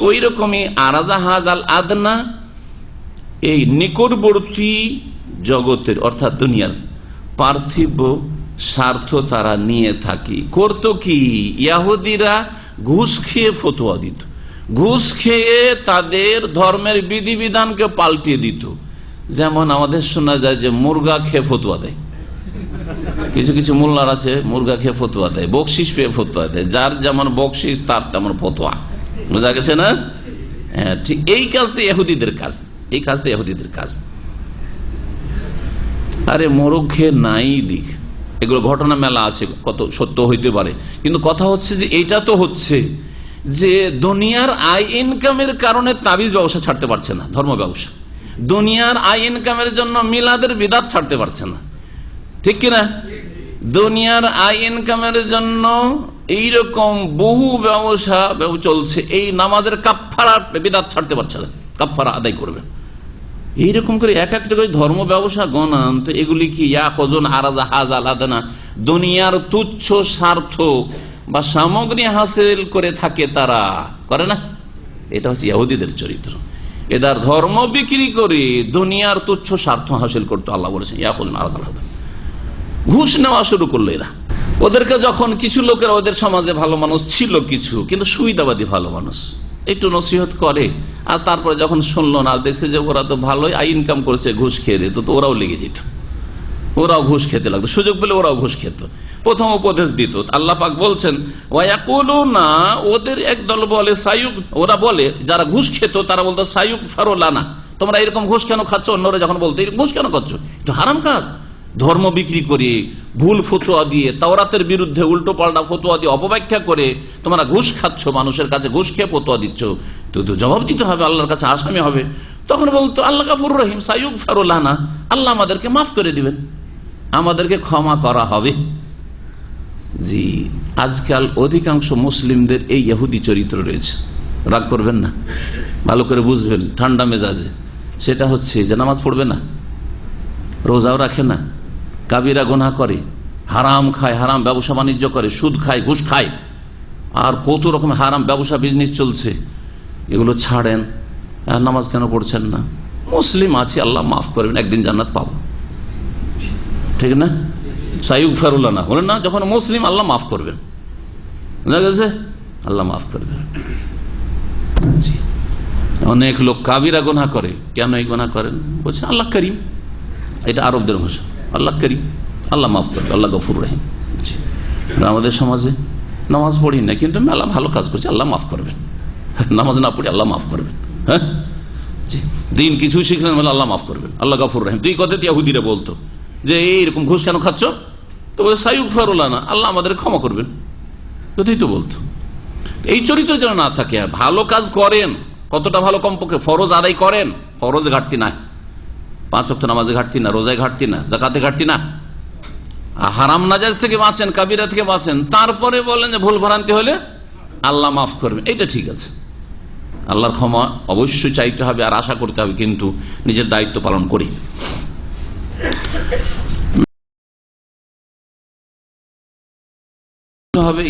ওই রকমই হাজ আল আদনা এই নিকটবর্তী জগতের, অর্থাৎ দুনিয়ার পার্থিব স্বার্থ তারা নিয়ে থাকি। করত কি? ইয়াহুদিরা ঘুষ খেয়ে ফতোয়া দিত। ঘুষ খেয়ে তাদের ধর্মের বিধিবিধানকে পাল্টিয়ে দিত। যেমন আমাদের শোনা যায় যে মুরগা খেয়ে ফতুয়া দেয়। কিছু কিছু মোল্লার আছে, মুরগা খেয়ে ফতুয়া দেয় বকশিস পেয়ে ফতুয়া দেয়। যার যেমন বকশিস তার তেমন ফতোয়া। বোঝা গেছে না? হ্যাঁ ঠিক এই কাজটা ইহুদিদের কাজ। এই কাজটা ইহুদিদের কাজ। আরে খেয়ে নাই দিক। এগুলো ঘটনা মেলা আছে, কত সত্য হইতে পারে। কিন্তু কথা হচ্ছে যে এটা তো হচ্ছে যে দুনিয়ার আই ইনকামের কারণে তাবিজ ব্যবসা ছাড়তে পারছে না, ধর্ম ব্যবসা। দুনিয়ার আই ইনকামের জন্য মিলাদের বিদাত ছাড়তে পারছে না। ঠিক কিনা? দুনিয়ার আই ইনকামের জন্য এইরকম বহু ব্যবসা চলছে। এই নামাজের কাপফারা বিদাত ছাড়তে পারছে না। কাপফারা আদায় করবে। এইরকম করে এক একটা করে ধর্ম ব্যবসা গণান তো এগুলি কি, ইয়া আরাজা হাজ দুনিয়ার তুচ্ছ স্বার্থ বা সামগ্রী হাসিল করে থাকে তারা। করে না? এটা হচ্ছে ইহুদিদের চরিত্র। এদার ধর্ম বিক্রি করে দুনিয়ার তুচ্ছ স্বার্থ হাসিল করতে আল্লাহ বলেছেন, ইয়া খোজন আরাজা আলাদা ঘুষ নেওয়া শুরু করল এরা। ওদেরকে যখন কিছু লোকের ওদের সমাজে ভালো মানুষ ছিল কিছু, কিন্তু সুবিধাবাদী ভালো মানুষ। একটু নসিহত করে। আর তারপরে যখন শুনলো না, দেখছে যে ওরা তো ভালোই আই ইনকাম করছে, ঘুষ খেয়ে দিত তো ওরাও লেগে যেত। ওরাও ঘুষ খেতে লাগতো। সুযোগ পেলে ওরাও ঘুষ খেত। প্রথম উপদেশ দিত। আল্লাহ পাক বলছেন না ওদের এক দল বলে, সায়ুক ওরা বলে, যারা ঘুষ খেত, তারা বলতো, সায়ুক ফারোলানা তোমরা এরকম ঘুষ কেন খাচ্ছ? অন্যরা যখন বলতো ঘুষ কেন খাচ্ছ? একটু হারাম কাজ। ধর্ম বিক্রি করে, ভুল ফতুয়া দিয়ে, তাওরাতের বিরুদ্ধে উল্টো পাল্টা ফতুয়া দিয়ে অপব্যাখ্যা করে তোমরা ঘুষ খাচ্ছ, মানুষের কাছে ঘুষ খেয়ে ফতুয়া দিচ্ছ। তো তো জবাব দিতে হবে, আল্লাহর কাছে আসামি হবে। তখন বলতো, আল্লাহ কাপুর রহিম সাইয়ুক ফারুল্লাহনা আল্লাহ আমাদেরকে মাফ করে দিবেন। আমাদেরকে ক্ষমা করা হবে। জি, আজকাল অধিকাংশ মুসলিমদের এই ইহুদি চরিত্র রয়েছে। রাগ করবেন না, ভালো করে বুঝবেন, ঠান্ডা মেজাজে। সেটা হচ্ছে যে নামাজ পড়বে না, রোজাও রাখে না। কাবিরা গোনা করে, হারাম খায়, হারাম ব্যবসা বাণিজ্য করে, সুদ খায়, ঘুষ খায়। আর কত রকম হারাম ব্যবসা বিজনেস চলছে। এগুলো ছাড়েন নামাজ কেন পড়ছেন না? মুসলিম আছে, আল্লাহ মাফ করবেন, একদিন জান্নাত পাবো। ঠিক না? সাইউক ফেরুল্লাহ না, বলেন না, যখন মুসলিম, আল্লাহ মাফ করবেন। বুঝা গেছে? আল্লাহ মাফ করবেন। অনেক লোক কাবিরা গোনা করে, কেন এই গোনা করেন? বলছে, আল্লাহ করিম। এটা আরবদের ভাষা। আল্লাহ করিম, আল্লাহ মাফ করবে, আল্লাহ গফুর রাহিম। আমাদের সমাজে নামাজ পড়ি না কিন্তু মেলা ভালো কাজ করছে, আল্লাহ মাফ করবেন। নামাজ না পড়ি আল্লাহ মাফ করবেন। হ্যাঁ? দিন কিছু শিখলেন বলে আল্লাহ মাফ করবেন, আল্লাহ গফুর রহিম। তুই কথা ইয়াহুদিরা বলতো যে এইরকম ঘুষ কেন খাচ্ছ? তো বলে সাইউক ফারুল্লাহ না আল্লাহ আমাদের ক্ষমা করবেন। কথাই তো বলতো। এই চরিত্র যেন না থাকে, ভালো কাজ করেন, কতটা ভালো কমপক্ষে ফরজ আদায় করেন, ফরজ ঘাটতি নাই। পাঁচ অক্ট নামাজে ঘাটতি না, রোজায় ঘাটতি না জাকাতে ঘাটতি না। হারাম নাজাজ থেকে বাঁচেন, কাবিরা থেকে বাঁচেন, তারপরে বলেন যে ভুল ভ্রান্তি হলে আল্লাহ মাফ করবেন এটা ঠিক আছে। আল্লাহর ক্ষমা অবশ্যই চাইতে হবে আর আশা করতে হবে কিন্তু নিজের দায়িত্ব পালন করি। হবে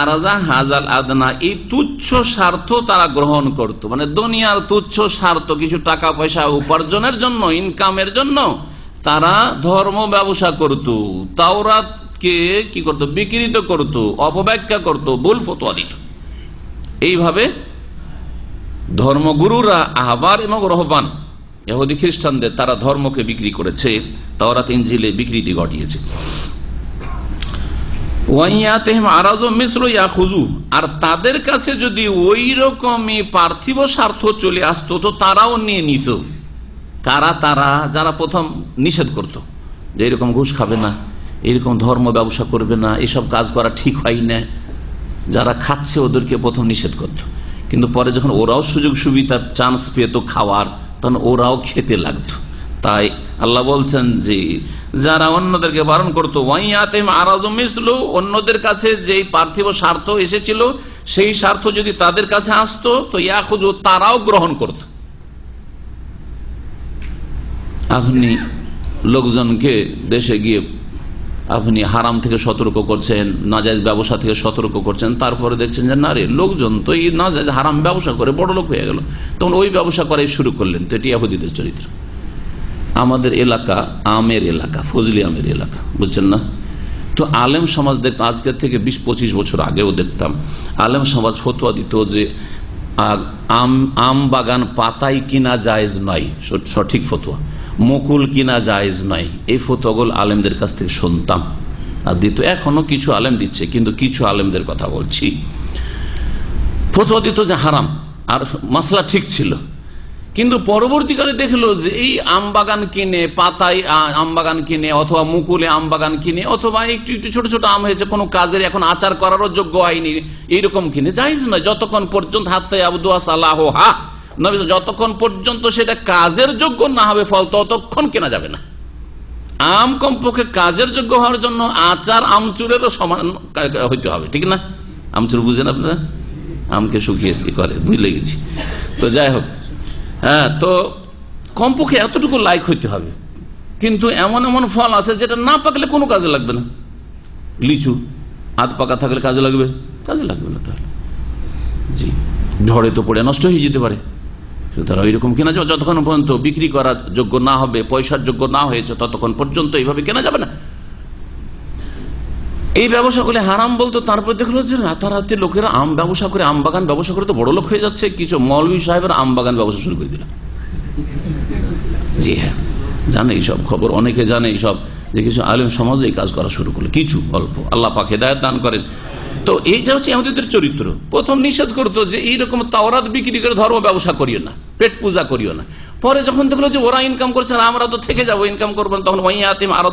আরাজা হাজাল আদনা, এই তুচ্ছ স্বার্থ তারা গ্রহণ করত। মানে দুনিয়ার তুচ্ছ স্বার্থ, কিছু টাকা পয়সা উপার্জনের জন্য, ইনকামের জন্য তারা ধর্ম ব্যবসা করত, তাওরাতকে কি করত, বিকৃত করত, অপব্যাখ্যা করত, ভুল ফতোয়া দিত। এইভাবে ধর্মগুরুরা আহবার এবং রহবান এহুদি খ্রিস্টানদের তারা ধর্মকে বিক্রি করেছে, তাওরাত ইঞ্জিলে বিকৃতি ঘটিয়েছে। আর তাদের কাছে যদি ওই রকমই পার্থিব স্বার্থ চলে আসতো, তো তারাও নিয়ে নিত। কারা তারা? যারা প্রথম নিষেধ করত যে এরকম ঘুষ খাবে না, এরকম ধর্ম ব্যবসা করবে না, এসব কাজ করা ঠিক হয় না। যারা খাচ্ছে ওদেরকে প্রথম নিষেধ করত। কিন্তু পরে যখন ওরাও সুযোগ সুবিধা চান্স পেত খাওয়ার, তখন ওরাও খেতে লাগতো। তাই আল্লাহ বলছেন যে যারা অন্যদেরকে বারণ করতো মিসলু, অন্যদের কাছে যেই পার্থিব স্বার্থ এসেছিল, সেই স্বার্থ যদি তাদের কাছে আসতো, তো ইয়াখুজ তারাও গ্রহণ করত। আপনি লোকজনকে দেশে গিয়ে আপনি হারাম থেকে সতর্ক করছেন নাজাইজ ব্যবসা থেকে সতর্ক করছেন, তারপরে দেখছেন যে, না রে, লোকজন তো এই নাজাইজ হারাম ব্যবসা করে বড় লোক হয়ে গেল। তখন ওই ব্যবসা করাই শুরু করলেন, তো এটি ইয়াহুদিদের চরিত্র। আমাদের এলাকা, আমের এলাকা, ফজলি আমের এলাকা, বুঝছেন না? তো আলেম সমাজ দেখতাম, আজকের থেকে বিশ পঁচিশ বছর আগেও দেখতাম। আলেম সমাজ ফতোয়া দিত যে আম আম বাগান পাতাই কিনা জায়েজ নয় সঠিক ফতোয়া। মুকুল কিনা জায়েজ নয়। এই ফতোয়াগুলো আলেমদের কাছ থেকে শুনতাম। আর দিত, এখনও কিছু আলেম দিচ্ছে, কিন্তু কিছু আলেমদের কথা বলছি। ফতোয়া দিত যে হারাম, আর মাসলা ঠিক ছিল। কিন্তু পরবর্তীকালে দেখল যে এই আম বাগান কিনে, পাতায় আ- আম বাগান কিনে, অথবা মুকুলে আম বাগান কিনে, অথবা একটু একটু ছোট ছোট আম হয়েছে, কোনো কাজের এখন আচার করারও যোগ্য হয়নি, এইরকম কিনে। যাইজ না যতক্ষণ পর্যন্ত হাতে আবদুয়া সালাহ হা। নবী যতক্ষণ পর্যন্ত সেটা কাজের যোগ্য না হবে ফল, ততক্ষণ কেনা যাবে না। আম কমপক্ষে কাজের যোগ্য হওয়ার জন্য আচার আমচুরেরও সমান হইতে হবে, ঠিক না? আমচুর বুঝেন আপনারা? আমকে শুকিয়ে করে বুঝলে গেছি। তো যাই হোক হ্যাঁ তো কমপক্ষে এতটুকু লাইক হইতে হবে। কিন্তু এমন এমন ফল আছে যেটা না পাকলে কোনো কাজে লাগবে না। লিচু, হাত পাকা থাকলে কাজে লাগবে। কাজে লাগবে না তাহলে। জি, ঝড়ে তো পড়ে, নষ্ট হয়ে যেতে পারে। সুতরাং ওইরকম কেনা যাবে, যতক্ষণ পর্যন্ত বিক্রি করার যোগ্য না হবে, পয়সার যোগ্য না হয়েছে, ততক্ষণ পর্যন্ত এইভাবে কেনা যাবে না। এই ব্যবসাগুলি হারাম বলতো, তারপর দেখল যে রাতারাতি লোকেরা আম ব্যবসা করে, আম বাগান ব্যবসা করে তো বড় লোক হয়ে যাচ্ছে, কিছু মৌলভী সাহেবের আম বাগান ব্যবসা শুরু করে দিলাম জি হ্যাঁ জানে এইসব খবর, অনেকে জানে এইসব যে কিছু আলিম সমাজে এই কাজ করা শুরু করল, কিছু অল্প। আল্লাহ পাকে দায়ের দান করেন। তো এইটা হচ্ছে আমাদের চরিত্র। প্রথম নিষেধ করতো যে এইরকম তাওরাত বিক্রি করে ধর্ম ব্যবসা করিও না, পেট পূজা করিও না। পরে যখন দেখল যে ওরা ইনকাম করছে আমরা তো থেকে যাব ইনকাম করবেন তখন ওই আতিম আরও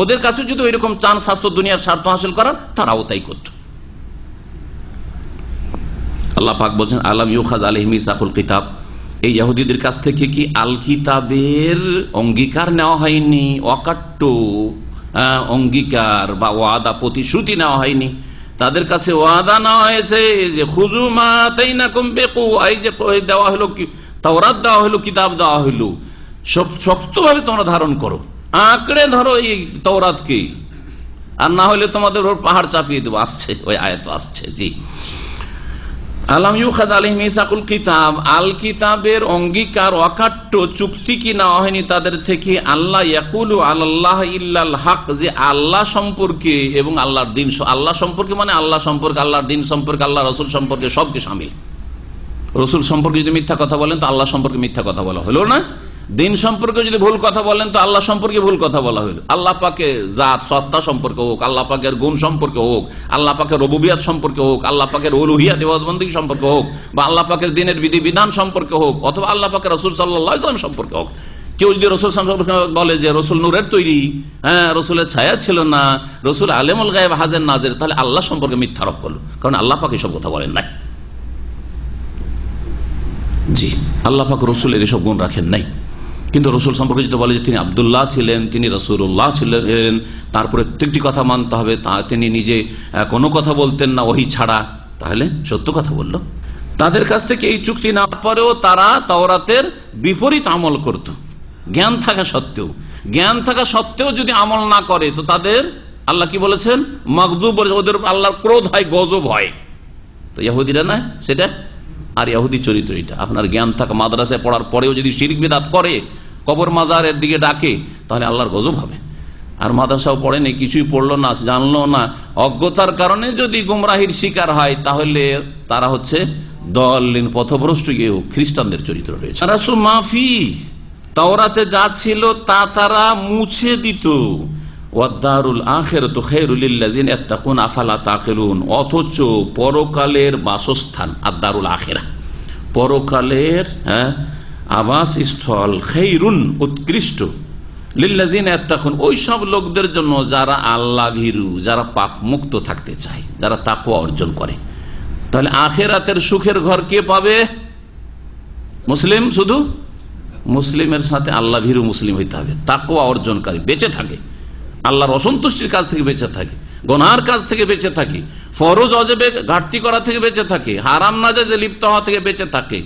ওদের কাছে যদি ওইরকম চান স্বাস্থ্য, দুনিয়ার স্বার্থ হাসিল করার, তারাও তাই করতো। আল্লাহ পাক বলছেন, আলাম ইউখাজ আলহিম ইসাকুল কিতাব। এই ইহুদিদের কাছ থেকে কি আল কিতাবের অঙ্গীকার নেওয়া হয়নি? অকাট্য অঙ্গীকার বা ওয়াদা প্রতিশ্রুতি নেওয়া হয়নি। তাদের কাছে ওয়াদা নেওয়া হয়েছে যে খুজু মা তাই না কমবে এই যে দেওয়া হলো তাওরাত দেওয়া হলো কিতাব দেওয়া হলো শক- শক্তভাবে তোমরা ধারণ করো। আঁকড়ে ধরো এই তওরাতকে। আর না হলে তোমাদের ওর পাহাড় চাপিয়ে দেবো। আসছে, ওই আয়ত আসছে, জি। কিতাব। আল কিতাবের অঙ্গীকার অকাট্য চুক্তি কি হয়নি তাদের থেকে? আল্লাহ আল্লাহ যে আল্লাহ সম্পর্কে এবং আল্লাহর দিন আল্লাহ সম্পর্কে মানে আল্লাহ সম্পর্কে, আল্লাহর দিন সম্পর্কে আল্লাহ রসুল সম্পর্কে সবকে সামিল। রসুল সম্পর্কে যদি মিথ্যা কথা বলেন, তো আল্লাহ সম্পর্কে মিথ্যা কথা বলা হলো না? দিন সম্পর্কে যদি ভুল কথা বলেন, তো আল্লাহ সম্পর্কে ভুল কথা বলা হলো। আল্লাহ পাকে জাত, সত্তা সম্পর্কে হোক, আল্লাহ পাকের গুণ সম্পর্কে হোক, আল্লাহ পাকের রবুবিয়াত সম্পর্কে হোক, আল্লাহ পাকের অলুহিয়াত ইবাদবন্দি সম্পর্কে হোক, বা আল্লাহ পাকের দিনের বিধি বিধান সম্পর্কে হোক, অথবা আল্লাহ পাকের রসুল সাল্লাহ ইসলাম সম্পর্কে হোক। কেউ যদি রসুল সম্পর্কে বলে যে রসুল নূরের তৈরি হ্যাঁ রসুলের ছায়া ছিল না, রসুল আলেমুল গায়েব হাজের নাজের, তাহলে আল্লাহ সম্পর্কে মিথ্যারোপ করল। কারণ আল্লাহ পাকে সব কথা বলেন নাই। জি। আল্লাহ পাক রসুলের এসব গুণ রাখেন নাই। কিন্তু রসুল সম্পর্কে যদি বলে যে তিনি আবদুল্লাহ ছিলেন, তিনি রসুল্লাহ ছিলেন তার প্রত্যেকটি কথা মানতে হবে, তা তিনি নিজে কোনো কথা বলতেন না, ওহি ছাড়া, তাহলে সত্য কথা বলল। তাদের কাছ থেকে এই চুক্তি না পরেও তারা তাওরাতের বিপরীত আমল করত। জ্ঞান থাকা সত্ত্বেও। জ্ঞান থাকা সত্ত্বেও যদি আমল না করে, তো তাদের, আল্লাহ কি বলেছেন? মকদুব ওদের আল্লাহর ক্রোধ হয়, গজব হয়। তো ইয়াহুদিরা না, সেটা আর ইহুদি চরিত্র এটা। আপনার জ্ঞান থাকা মাদ্রাসায় পড়ার পরেও যদি শিরিক বিদাত করে, কবর মাজারের দিকে ডাকে, তাহলে আল্লাহর গজব হবে। আর মাদ্রাসাও পড়েনি কিছুই পড়ল না, জানলো না। অজ্ঞতার কারণে যদি গুমরাহির শিকার হয়, তাহলে তারা হচ্ছে দলিন পথভ্রষ্ট গিয়েও খ্রিস্টানদের চরিত্র রয়েছে। রাসু মাফি, তাওরাতে যা ছিল তা তারা মুছে দিত। ওয়াদ্দারুল আখের তো খেরুলিল্লাজিন এত্তাকুন আফালা তাকেলুন। অথচ পরকালের বাসস্থান আদারুল আখেরা। পরকালের হ্যাঁ আবাস স্থল খেরুন উৎকৃষ্ট। লিল্লাজিন এত্তাকুন ওই সব লোকদের জন্য যারা আল্লাহ ভীরু যারা পাপ মুক্ত থাকতে চায়, যারা তাকুয়া অর্জন করে। তাহলে আখেরাতের সুখের ঘর কে পাবে? মুসলিম শুধু? মুসলিমের সাথে আল্লাহ ভীরু মুসলিম হইতে হবে। তাকুয়া অর্জনকারী বেঁচে থাকে। আল্লাহর অসন্তুষ্টির কাজ থেকে বেঁচে থাকি, গনার কাজ থেকে বেঁচে থাকি, ফরজ, অজেবে ঘাটতি করা থেকে বেঁচে থাকি, হারাম না যে লিপ্ত হওয়া থেকে বেঁচে থাকে,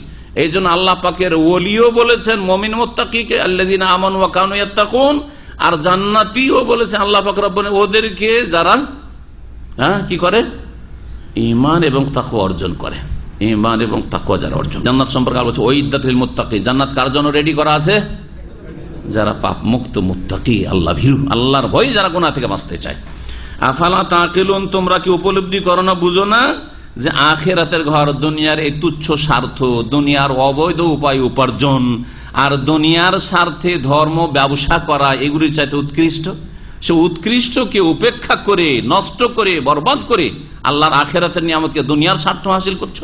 এই জন্য আল্লাহ পাকের ওলিও বলেছেন, মমিন মোত্তাকিকে আল্লাদিন আমন ওয়া কানু ইয়াত্তাকুন, আর জান্নাতিও বলেছেন, আল্লাহ ফাকরাব ওদেরকে যারা হ্যাঁ কি করে? ইমান এবং তাকু অর্জন করে। ইমান এবং তাকুয়া যারা অর্জন জান্নাত সম্পর্কে বলছে ওই ইদ্দাতিল মুত্তাকি জান্নাত কার জন্য রেডি করা আছে? যারা পাপ মুক্ত মুত্তাকি, আল্লাহ ভীরু। আল্লাহর ভয় যারা গোনা থেকে বাঁচতে চায়। আফালা তাকিলুন, তোমরা কি উপলব্ধি করো না, বুঝো না যে আখেরাতের ঘর দুনিয়ার এই তুচ্ছ স্বার্থ, দুনিয়ার অবৈধ উপায় উপার্জন আর দুনিয়ার স্বার্থে ধর্ম ব্যবসা করা, এগুলির চাইতে উৎকৃষ্ট? সে উৎকৃষ্টকে উপেক্ষা করে, নষ্ট করে, বরবাদ করে আল্লাহর আখেরাতের নিয়ামতকে দুনিয়ার স্বার্থ হাসিল করছ?